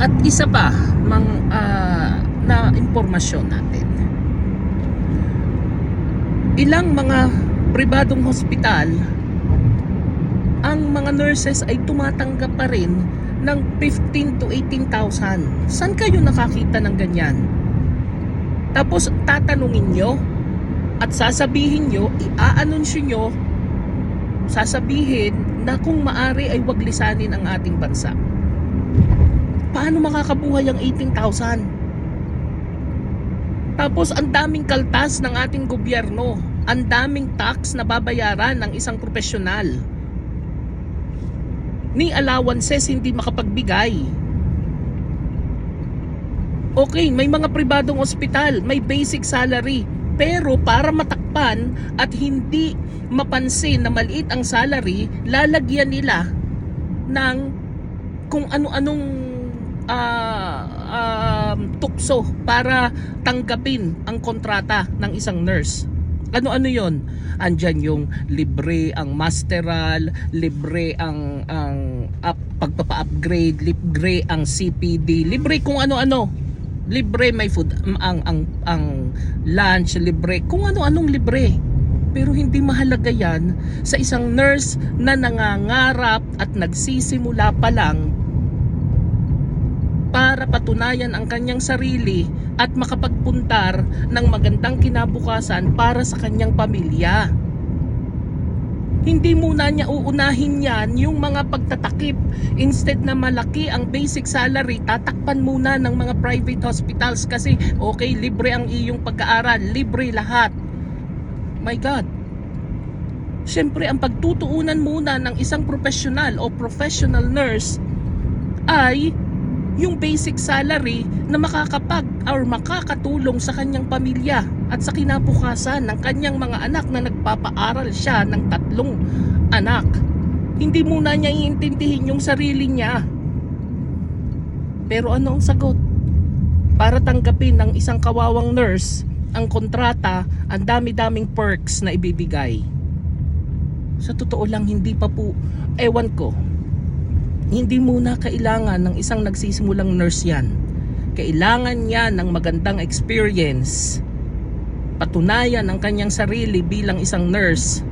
At isa pa mang ah, na impormasyon natin. Ilang mga pribadong hospital ang mga nurses ay tumatanggap pa rin ng 15 to 18,000. Saan kayo nakakita ng ganyan? Tapos tatanungin nyo at sasabihin nyo, i-aanunsyo nyo, sasabihin na kung maari ay wag lisanin ang ating bansa. Paano makakabuhay ang 18,000? Tapos ang daming kaltas ng ating gobyerno, ang daming tax na babayaran ng isang profesional. Ni allowances hindi makapagbigay. Okay, may mga pribadong ospital, may basic salary. Pero para matakpan at hindi mapansin na maliit ang salary, lalagyan nila ng kung ano-anong ah, um, tukso para tanggapin ang kontrata ng isang nurse. Ano-ano yon? Andyan yung libre ang masteral, libre ang ang up, pagpapa-upgrade, libre ang CPD, libre kung ano-ano. Libre may food ang ang ang lunch libre, kung ano-anong libre. Pero hindi mahalaga yan sa isang nurse na nangangarap at nagsisimula pa lang para patunayan ang kanyang sarili at makapagpuntar ng magandang kinabukasan para sa kanyang pamilya. Hindi muna niya uunahin yan yung mga pagtatakip. Instead na malaki ang basic salary, tatakpan muna ng mga private hospitals kasi okay, libre ang iyong pag-aaral, libre lahat. My God. Siyempre, ang pagtutuunan muna ng isang professional o professional nurse ay yung basic salary na makakapag or makakatulong sa kanyang pamilya at sa kinabukasan ng kanyang mga anak na nagpapaaral siya ng tatlong anak. Hindi muna niya iintindihin yung sarili niya. Pero ano ang sagot? Para tanggapin ng isang kawawang nurse ang kontrata, ang dami-daming perks na ibibigay. Sa totoo lang, hindi pa po, ewan ko, hindi muna kailangan ng isang nagsisimulang nurse yan. Kailangan niya ng magandang experience. Patunayan ang kanyang sarili bilang isang nurse.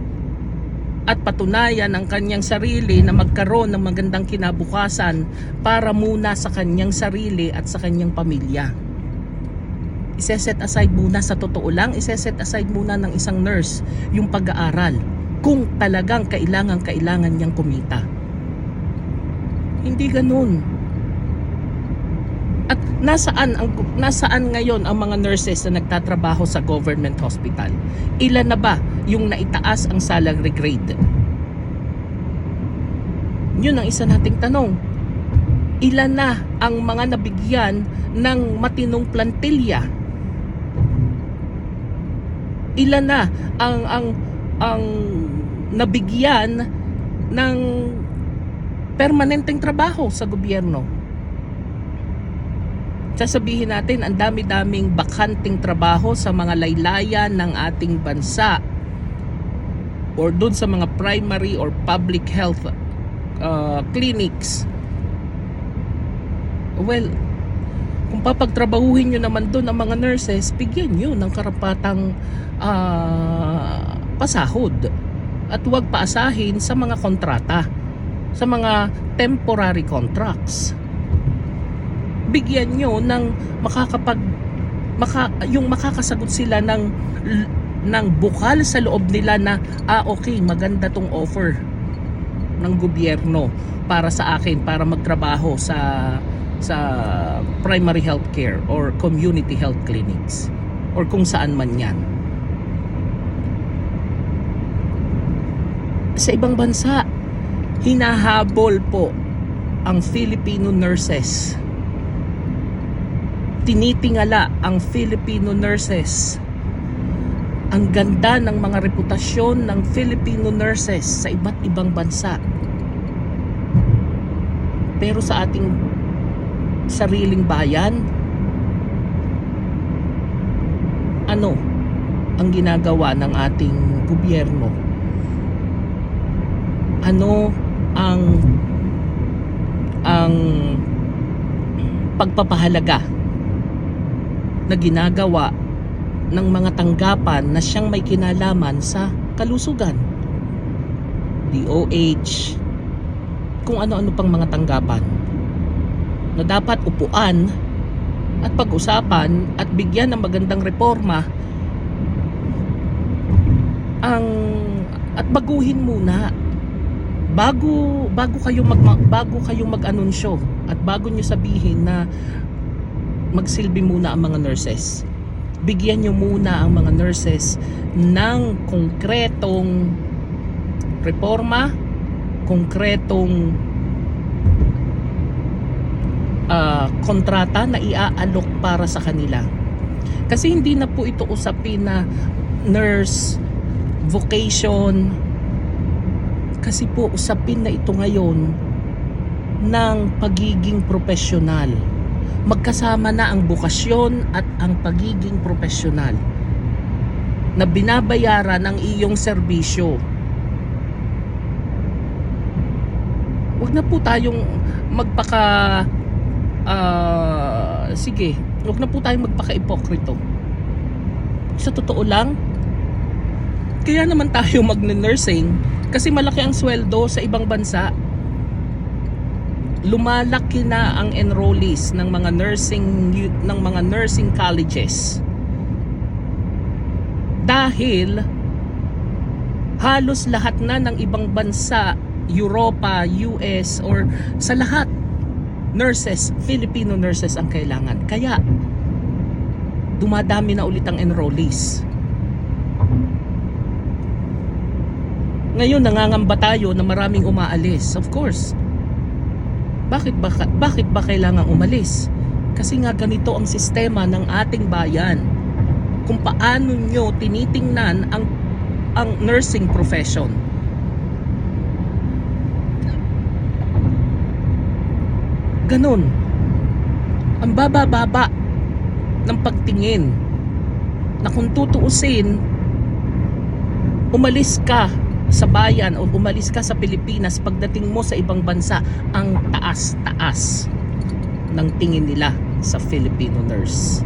At patunayan ang kanyang sarili na magkaroon ng magandang kinabukasan para muna sa kanyang sarili at sa kanyang pamilya. Iseset aside muna sa totoo lang, iseset aside muna ng isang nurse yung pag-aaral kung talagang kailangan kailangan niyang kumita. Hindi ganun. At nasaan ang nasaan ngayon ang mga nurses na nagtatrabaho sa government hospital? Ilan na ba yung naitaas ang salary grade? Yun ang isa nating tanong. Ilan na ang mga nabigyan ng matinong plantilya? Ilan na ang ang ang nabigyan ng permanenteng trabaho sa gobyerno. Sasabihin natin, ang dami-daming bakanting trabaho sa mga laylayan ng ating bansa or doon sa mga primary or public health uh, clinics. Well, kung papagtrabahuhin nyo naman doon ang mga nurses, bigyan nyo ng karapatang uh, pasahod at huwag paasahin sa mga kontrata sa mga temporary contracts. Bigyan nyo ng makakapag maka, yung makakasagot sila ng ng bukal sa loob nila na ah okay, maganda tong offer ng gobyerno para sa akin para magtrabaho sa sa primary health care or community health clinics or kung saan man yan. Sa ibang bansa, hinahabol po ang Filipino nurses. Tinitingala ang Filipino nurses. Ang ganda ng mga reputasyon ng Filipino nurses sa iba't ibang bansa. Pero sa ating sariling bayan, ano ang ginagawa ng ating gobyerno? Ano ang ang pagpapahalaga na ginagawa ng mga tanggapan na siyang may kinalaman sa kalusugan. DOH, kung ano-ano pang mga tanggapan na dapat upuan at pag-usapan at bigyan ng magandang reforma ang at baguhin muna bago bago kayo mag ma- bago kayo mag-anunsyo at bago nyo sabihin na magsilbi muna ang mga nurses bigyan nyo muna ang mga nurses ng konkretong reforma konkretong ah, kontrata na iaalok para sa kanila. Kasi hindi na po ito usapin na nurse vocation kasi po usapin na ito ngayon ng pagiging profesional. Magkasama na ang bukasyon at ang pagiging profesional na binabayaran ang iyong serbisyo. Huwag na po tayong magpaka ah, sige, huwag na po tayong magpaka-ipokrito. Sa totoo lang, kaya naman tayo magne-nursing kasi malaki ang sweldo sa ibang bansa. Lumalaki na ang enrollees ng mga nursing ng mga nursing colleges. Dahil halos lahat na ng ibang bansa, Europa, US or sa lahat nurses, Filipino nurses ang kailangan. Kaya dumadami na ulit ang enrollees. Ngayon nangangamba tayo na maraming umaalis. Of course. Bakit ba bakit ba kailangan umalis? Kasi nga ganito ang sistema ng ating bayan. Kung paano nyo tinitingnan ang ang nursing profession. Ganon. Ang baba-baba ng pagtingin na kung tutuusin umalis ka sa bayan o umalis ka sa Pilipinas pagdating mo sa ibang bansa ang taas-taas ng tingin nila sa Filipino nurse.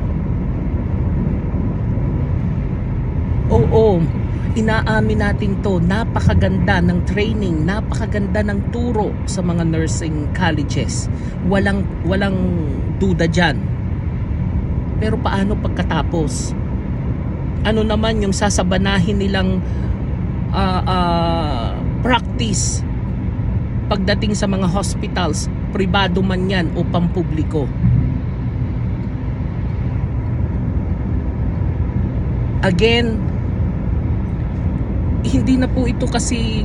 Oo, inaamin natin to, napakaganda ng training, napakaganda ng turo sa mga nursing colleges. Walang walang duda diyan. Pero paano pagkatapos? Ano naman yung sasabanahin nilang ah, ah, practice pagdating sa mga hospitals, pribado man yan o pampubliko. Again, hindi na po ito kasi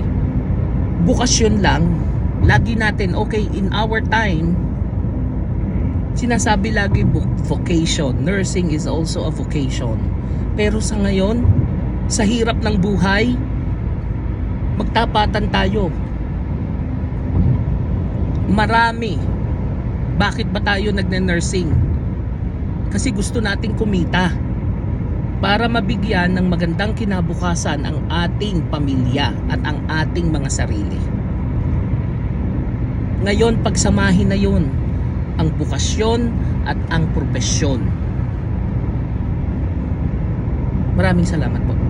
bukasyon lang. Lagi natin, okay, in our time, sinasabi lagi vo- vocation. Nursing is also a vocation. Pero sa ngayon, sa hirap ng buhay, magtapatan tayo. Marami. Bakit ba tayo nagne-nursing? Kasi gusto nating kumita para mabigyan ng magandang kinabukasan ang ating pamilya at ang ating mga sarili. Ngayon, pagsamahin na yun ang bukasyon at ang propesyon. Maraming salamat po.